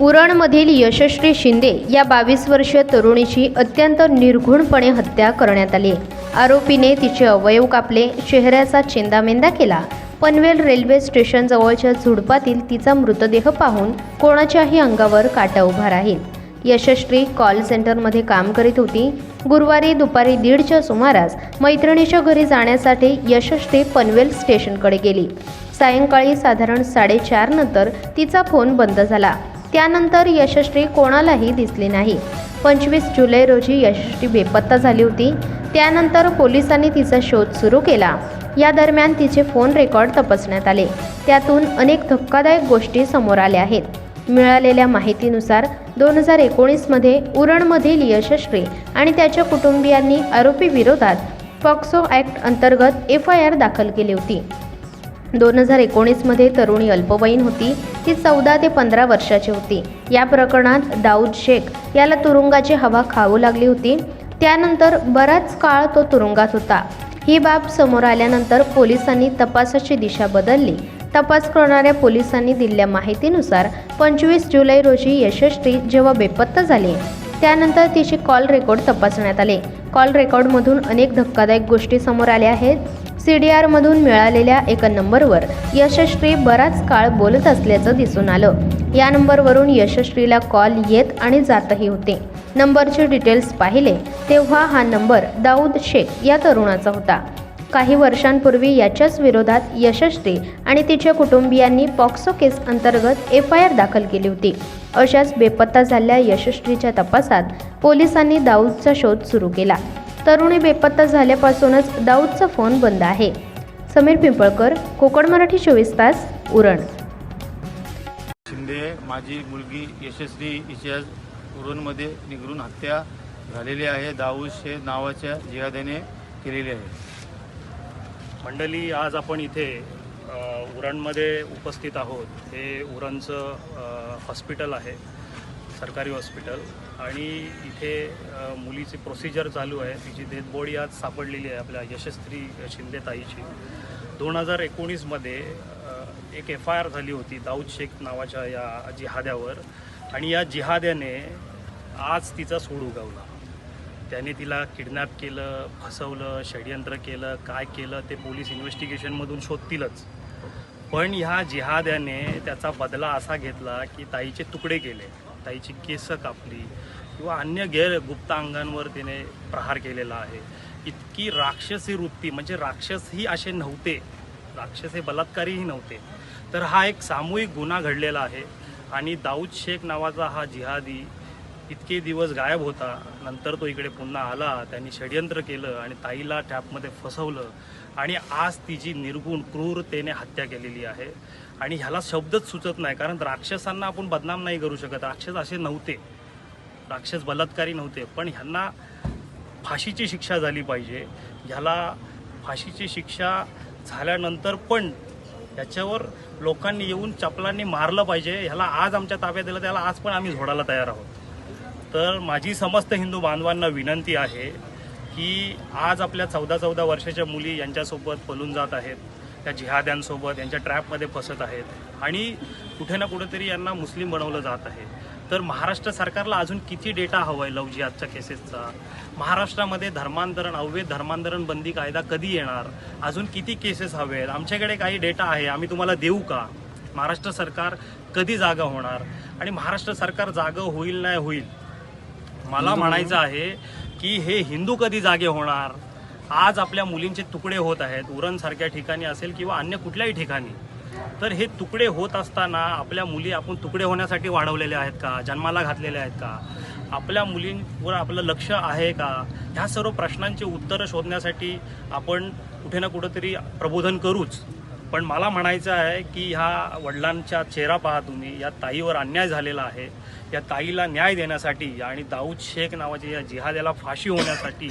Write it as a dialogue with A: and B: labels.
A: उरणमधील यशश्री शिंदे या बावीस वर्षीय तरुणीची अत्यंत निर्घुणपणे हत्या करण्यात आली. आरोपीने तिचे अवयव कापले चेहऱ्याचा चेंदामेंदा केला. पनवेल रेल्वे स्टेशनजवळच्या झुडपातील तिचा मृतदेह पाहून कोणाच्याही अंगावर काटा उभा राहील. यशश्री कॉल सेंटरमध्ये काम करीत होती. गुरुवारी दुपारी दीडच्या सुमारास मैत्रिणीच्या घरी जाण्यासाठी यशश्री पनवेल स्टेशनकडे गेली. सायंकाळी साधारण साडेचार नंतर तिचा फोन बंद झाला. त्यानंतर यशश्री कोणालाही दिसली नाही. पंचवीस जुलै रोजी यशश्री बेपत्ता झाली होती. त्यानंतर पोलिसांनी तिचा शोध सुरू केला. या दरम्यान तिचे फोन रेकॉर्ड तपासण्यात आले. त्यातून अनेक धक्कादायक गोष्टी समोर आल्या आहेत. मिळालेल्या माहितीनुसार दोन हजार एकोणीसमध्ये उरणमधील यशश्री आणि त्याच्या कुटुंबियांनी आरोपी विरोधात पॉक्सो ॲक्ट अंतर्गत एफ आय आर दाखल केली होती. दोन हजार एकोणीसमध्ये तरुणी अल्पवयीन होती. ती चौदा ते पंधरा वर्षाची होती. या प्रकरणात दाऊद शेख याला तुरुंगाची हवा खाऊ लागली होती. त्यानंतर बराच काळ तो तुरुंगात होता. ही बाब समोर आल्यानंतर पोलिसांनी तपासाची दिशा बदलली. तपास करणाऱ्या पोलिसांनी दिलेल्या माहितीनुसार पंचवीस जुलै रोजी यशस्वी जेव्हा बेपत्ता झाली त्यानंतर तिचे कॉल रेकॉर्ड तपासण्यात आले. कॉल रेकॉर्डमधून अनेक धक्कादायक गोष्टी समोर आल्या आहेत. सी डी आरमधून मिळालेल्या एका नंबरवर यशस्वी बराच काळ बोलत असल्याचं दिसून आलं. या नंबरवरून यशश्रीला कॉल येत आणि जातही होते. नंबरचे डिटेल्स पाहिले तेव्हा हा नंबर दाऊद शेख या तरुणाचा होता. काही वर्षांपूर्वी याच्याच विरोधात यशस्वी आणि तिच्या कुटुंबियांनी पॉक्सो केस अंतर्गत एफ आय आर दाखल केली होती. अशाच बेपत्ता झालेल्या यशश्रीच्या तपासात पोलिसांनी दाऊदचा शोध सुरू केला. तरुणी बेपत्ता झाल्यापासूनच दाऊदचा फोन बंद आहे. समीर पिंपळकर कोकण मराठी चोवीस तास उरण.
B: शिंदे माझी मुलगी यशस्वी हिच्या उरणमध्ये निगरून हत्या झालेली आहे. दाऊद शेख नावाच्या जिहाद्याने केलेली आहे.
C: मंडळी आज आपण इथे उरणमध्ये उपस्थित आहोत. हे उरणचं हॉस्पिटल आहे. सरकारी हॉस्पिटल आणि इथे मुलीची प्रोसिजर चालू आहे. तिची डेथ बॉडी आज सापडलेली आहे आपल्या यशस्वी शिंदे ताईची. दोन हजार एकोणीसमध्ये एक एफ आय आर झाली होती दाऊद शेख नावाच्या या जिहाद्यावर. आणि या जिहाद्याने आज तिचा सूड उगवला. त्याने तिला किडनॅप केलं फसवलं षडयंत्र केलं काय केलं ते पोलीस इन्व्हेस्टिगेशनमधून शोधतीलच. पण ह्या जिहाद्याने त्याचा बदला असा घेतला की ताईचे तुकडे केले. ताईची केस कापली किंवा अन्य गैर गुप्त अंगांवर तिने प्रहार केलेला आहे. इतकी राक्षसी वृत्ती म्हणजे राक्षसही असे नव्हते. राक्षस हे बलात्कारीही नव्हते. तर हा एक सामूहिक गुन्हा घडलेला आहे आणि दाऊद शेख नावाचा हा जिहादी इतके दिवस गायब होता. नंतर तो इकडे पुन्हा आला त्यांनी षडयंत्र केलं आणि ताईला टॅपमध्ये फसवलं. आणि आज तिची निर्गुण क्रूरतेने हत्या केलेली आहे. आणि ह्याला शब्दच सुचत नाही कारण राक्षसांना आपण बदनाम नाही करू शकत. राक्षस असे नव्हते. राक्षस बलात्कारी नव्हते पण ह्यांना फाशीची शिक्षा झाली पाहिजे. ह्याला फाशीची शिक्षा झाल्यानंतर पण याच्यावर लोकांनी येऊन चपलांनी मारलं पाहिजे. ह्याला आज आमच्या ताब्यात दिलं त्याला आज पण आम्ही झोडायला तयार आहोत. तर माझी समस्त हिंदू बांधवांना विनंती आहे की आज आपल्या चौदा चौदा वर्षाच्या मुली यांच्यासोबत पलून जात आहेत. त्या जिहाद्यांसोबत यांच्या ट्रॅपमध्ये फसत आहेत. आणि कुठे ना कुठेतरी यांना मुस्लिम बनवलं जात आहे. तर महाराष्ट्र सरकारला अजून किती डेटा हवा आहे लव जिहादच्या केसेसचा? महाराष्ट्रामध्ये धर्मांतरण अवैध धर्मांतरण बंदी कायदा कधी येणार? अजून किती केसेस हवे आहेत? आमच्याकडे काही डेटा आहे आम्ही तुम्हाला देऊ का? महाराष्ट्र सरकार कधी जागा होणार? आणि महाराष्ट्र सरकार जागं होईल नाही होईल? मला म्हणायचं आहे की हे हिंदू कधी जागे होणार? आज आपल्या मुलींचे तुकडे होत आहेत उरणसारख्या ठिकाणी असेल किंवा अन्य कुठल्याही ठिकाणी तर हे तुकडे होत असताना आपल्या मुली आपण तुकडे होण्यासाठी वाढवलेले आहेत का? जन्माला घातलेले आहेत का? आपल्या मुलींवर आपलं लक्ष आहे का? ह्या सर्व प्रश्नांची उत्तरं शोधण्यासाठी आपण कुठे ना कुठंतरी प्रबोधन करूच. पण मला म्हणायचं आहे की ह्या वडिलांचा चेहरा पहा तुम्ही या ताईवर अन्याय झालेला आहे. या ताईला न्याय देण्यासाठी आणि दाऊद शेख नावाच्या या जिहाद्याला फाशी होण्यासाठी